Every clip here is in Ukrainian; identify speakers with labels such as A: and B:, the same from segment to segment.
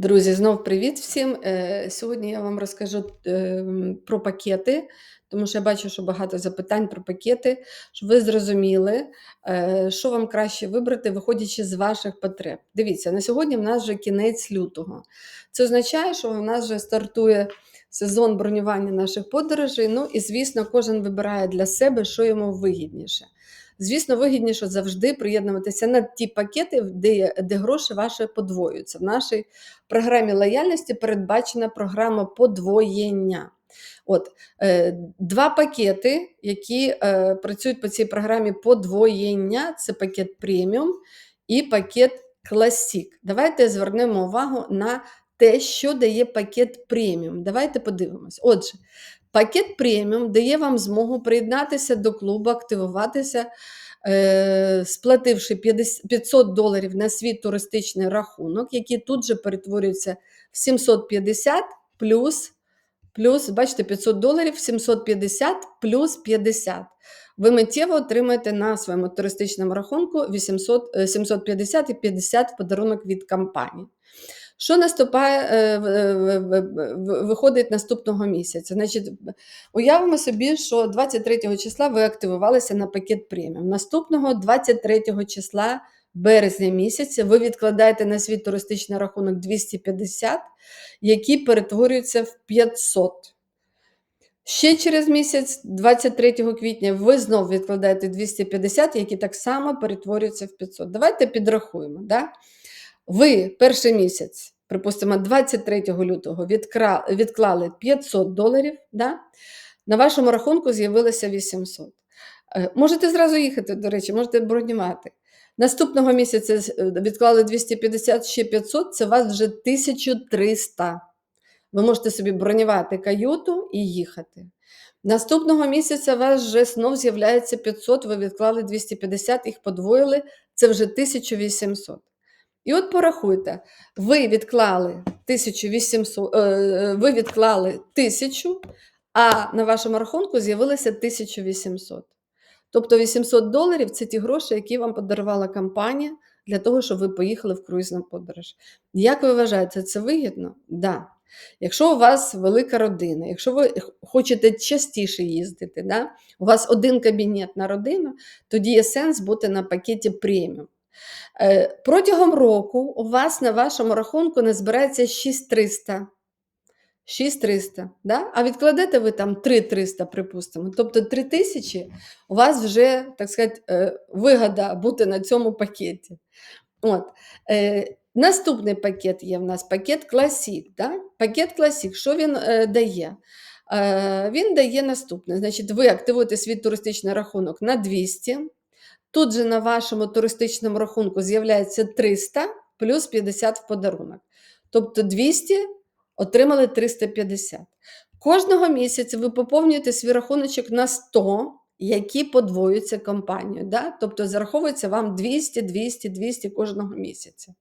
A: Друзі, знов привіт всім. Е, Сьогодні я вам розкажу е, про пакети, тому що я бачу, що багато запитань про пакети, щоб ви зрозуміли, е, що вам краще вибрати, виходячи з ваших потреб. Дивіться, на сьогодні в нас вже кінець лютого. Це означає, що в нас вже стартує сезон бронювання наших подорожей. Ну і, звісно, кожен вибирає для себе, що йому вигідніше. Звісно, вигідніше завжди приєднуватися на ті пакети, де де гроші ваші подвоюються. В нашій програмі лояльності передбачена програма подвоєння. От, е, Два пакети, які е, працюють по цій програмі подвоєння це пакет преміум і пакет класік. Давайте звернемо увагу на те, що дає пакет преміум. Давайте подивимось. Отже, Пакет преміум дає вам змогу приєднатися до клубу, активуватися, е, сплативши 500 доларів на свій туристичний рахунок, який тут же перетворюється в 750 плюс, плюс, бачите, 500 доларів, 750 плюс 50. Ви миттєво отримаєте на своєму туристичному рахунку 800, 750 і 50 в подарунок від компанії. Що наступає, е, виходить наступного місяця? Значить, Уявимо собі, що 23 числа ви активувалися на пакет преміум. Наступного 23 числа березня місяця ви відкладаєте на свій туристичний рахунок 250, який перетворюється в 500. Ще через місяць, 23 квітня, ви знову відкладаєте 250, які так само перетворюються в 500. Давайте підрахуємо. Да? Ви перший місяць, припустимо, 23 лютого відклали 500 доларів, да? на вашому рахунку з'явилося 800. Е, можете зразу їхати, до речі, можете бронювати. Наступного місяця е, відклали 250 ще 500, це у вас вже 1300. Ви можете собі бронювати каюту і їхати. Наступного місяця у вас вже знов з'являється 500, ви відклали 250, їх подвоїли, це вже 1800. І от порахуйте, ви відклали 1800, е, ви відклали 1000, а на вашому рахунку з'явилося 1800. Тобто 800 доларів це ті гроші, які вам подарувала компанія для того, щоб ви поїхали в круїзну подорож. Як ви вважаєте, це вигідно? Так. Да. Якщо у вас велика родина, якщо ви хочете частіше їздити, да? у вас один кабінет на родину, тоді є сенс бути на пакеті преміум. Е, протягом року у вас на вашому рахунку не збирається 6300. 6300, да? а відкладете ви там 3300, припустимо. Тобто 3000 у вас вже, так сказати, е, вигода бути на цьому пакеті. От. Е, Наступний пакет є в нас пакет Classic. Да? Пакет Classic, що він дає? Він дає наступне. Значить, Ви активуєте свій туристичний рахунок на 200. Тут же на вашому туристичному рахунку з'являється 300 плюс 50 в подарунок. Тобто 200 отримали 350. Кожного місяця ви поповнюєте свій рахуночок на 100, які подвоюються компанією. Да? Тобто зараховується вам 200, 200, 200 кожного місяця.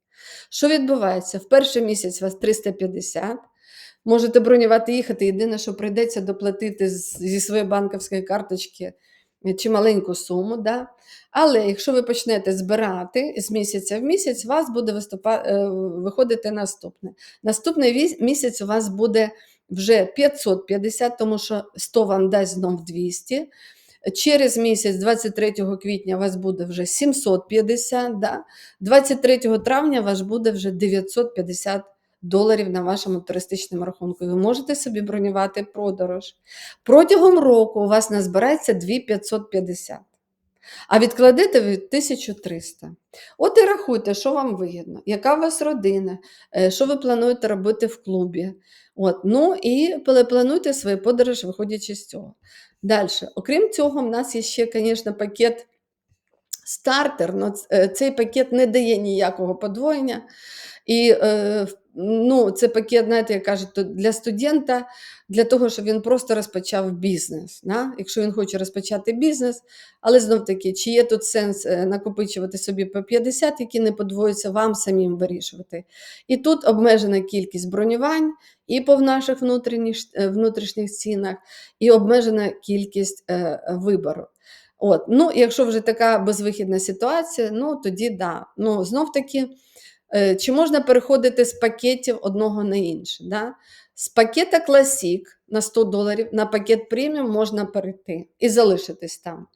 A: Що відбувається? В перший місяць у вас 350. Можете бронювати їхати. Єдине, що прийдеться доплатити зі своєї банківської карточки чи маленьку суму. Да? Але якщо ви почнете збирати з місяця в місяць, у вас буде виступа... Е, виходити наступне. Наступний місяць у вас буде вже 550, тому що 100 вам дасть знов 200. Через місяць, 23 квітня, у вас буде вже 750, да? 23 травня у вас буде вже 950 доларів на вашому туристичному рахунку. Ви можете собі бронювати подорож. Протягом року у вас назбирається 2550. А відкладете ви 1300. От і рахуйте, що вам вигідно, яка у вас родина, е, що ви плануєте робити в клубі. От, Ну і плануйте свої подорожі, виходячи з цього. Далі, окрім цього, в нас є ще, звісно, пакет стартер. але Цей пакет не дає ніякого подвоєння. І е, ну, це пакет, знаєте, як кажуть, для студента, для того, щоб він просто розпочав бізнес. Да? Якщо він хоче розпочати бізнес, але знов таки, чи є тут сенс е, накопичувати собі по 50, які не подвоються, вам самим вирішувати. І тут обмежена кількість бронювань і по наших внутрішніх е, внутрішніх цінах, і обмежена кількість е, вибору. От, ну, Якщо вже така безвихідна ситуація, ну тоді да. Ну, знов таки. Е, Чи можна переходити з пакетів одного на інший? Да? З пакета Classic на 100 доларів на пакет преміум можна перейти і залишитись там.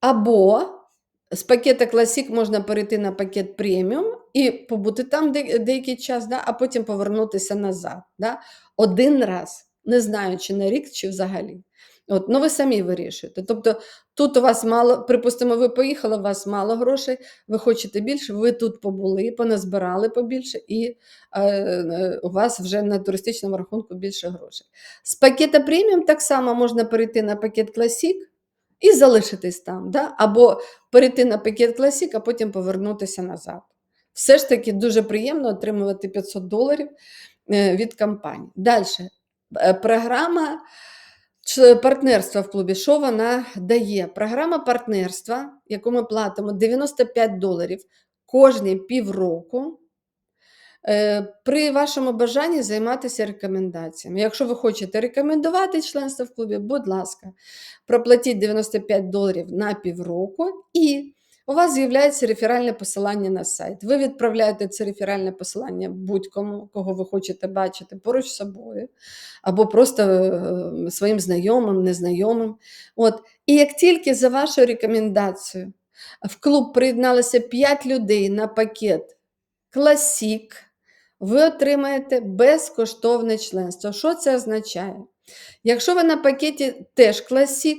A: Або з пакета Classic можна перейти на пакет преміум і побути там деякий час, да? а потім повернутися назад. Да? Один раз, не знаю, чи на рік, чи взагалі. От, ну ви самі вирішуєте. Тобто тут у вас мало, припустимо, ви поїхали, у вас мало грошей, ви хочете більше, ви тут побули, поназбирали побільше, і е, е, у вас вже на туристичному рахунку більше грошей. З пакета преміум так само можна перейти на пакет Classic і залишитись там, да? або перейти на пакет Classic, а потім повернутися назад. Все ж таки дуже приємно отримувати 500 доларів е, від компанії. Далі. Програма партнерства в клубі. Що вона дає? Програма партнерства, яку ми платимо 95 доларів кожні півроку. Е, При вашому бажанні займатися рекомендаціями. Якщо ви хочете рекомендувати членство в клубі, будь ласка, проплатіть 95 доларів на півроку, і у вас з'являється реферальне посилання на сайт. Ви відправляєте це реферальне посилання будь-кому, кого ви хочете бачити поруч з собою, або просто е, своїм знайомим, незнайомим. От. І як тільки за вашою рекомендацією в клуб приєдналося 5 людей на пакет Classic, ви отримаєте безкоштовне членство. Що це означає? Якщо ви на пакеті теж Classic,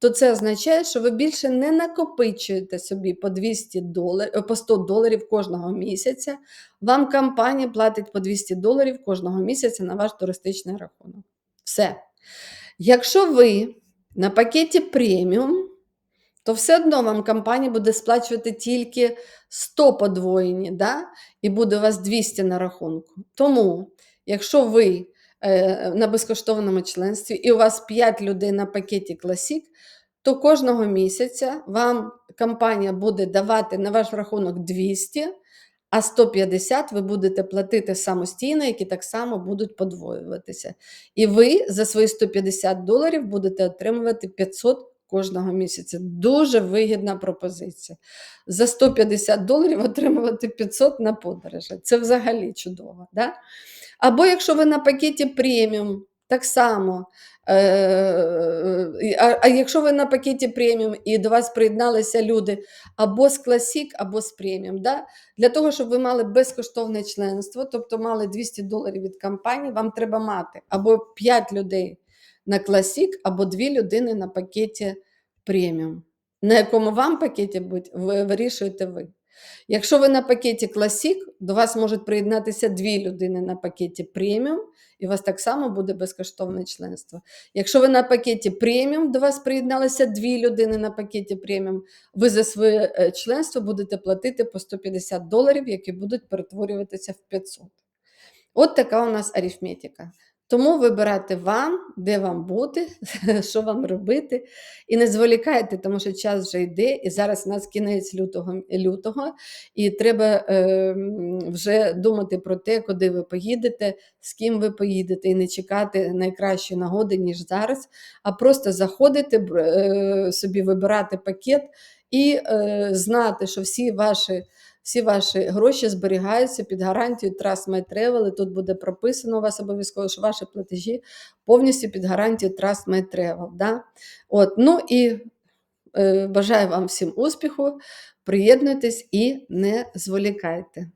A: то це означає, що ви більше не накопичуєте собі по 200 доларів, по 100 доларів кожного місяця. Вам компанія платить по 200 доларів кожного місяця на ваш туристичний рахунок. Все. Якщо ви на пакеті преміум, то все одно вам компанія буде сплачувати тільки 100 подвоєні, да? і буде у вас 200 на рахунку. Тому, якщо ви е, на безкоштовному членстві і у вас 5 людей на пакеті Classic, то кожного місяця вам компанія буде давати на ваш рахунок 200, а 150 ви будете платити самостійно, які так само будуть подвоюватися. І ви за свої 150 доларів будете отримувати 500 кожного місяця. Дуже вигідна пропозиція. За 150 доларів отримувати 500 на подорожі. Це взагалі чудово. Да? Або якщо ви на пакеті преміум, так само. Е, А, а якщо ви на пакеті преміум і до вас приєдналися люди або з Classic, або з преміум, да? для того, щоб ви мали безкоштовне членство, тобто мали 200 доларів від компанії, вам треба мати або 5 людей на Classic, або 2 людини на пакеті преміум. На якому вам пакеті будь, ви вирішуєте ви. Якщо ви на пакеті Classic, до вас можуть приєднатися дві людини на пакеті преміум, і у вас так само буде безкоштовне членство. Якщо ви на пакеті преміум, до вас приєдналися дві людини на пакеті преміум, ви за своє е, членство будете платити по 150 доларів, які будуть перетворюватися в 500. От така у нас арифметика. Тому вибирайте вам, де вам бути, що вам робити. І не зволікайте, тому що час вже йде, і зараз у нас кінець лютого, лютого і треба е, вже думати про те, куди ви поїдете, з ким ви поїдете, і не чекати найкращої нагоди, ніж зараз, а просто заходити, е, собі вибирати пакет і е, знати, що всі ваші всі ваші гроші зберігаються під гарантією Trust My Travel, і тут буде прописано у вас обов'язково, що ваші платежі повністю під гарантією Trust My Travel. Да? От, ну і е, бажаю вам всім успіху, приєднуйтесь і не зволікайте.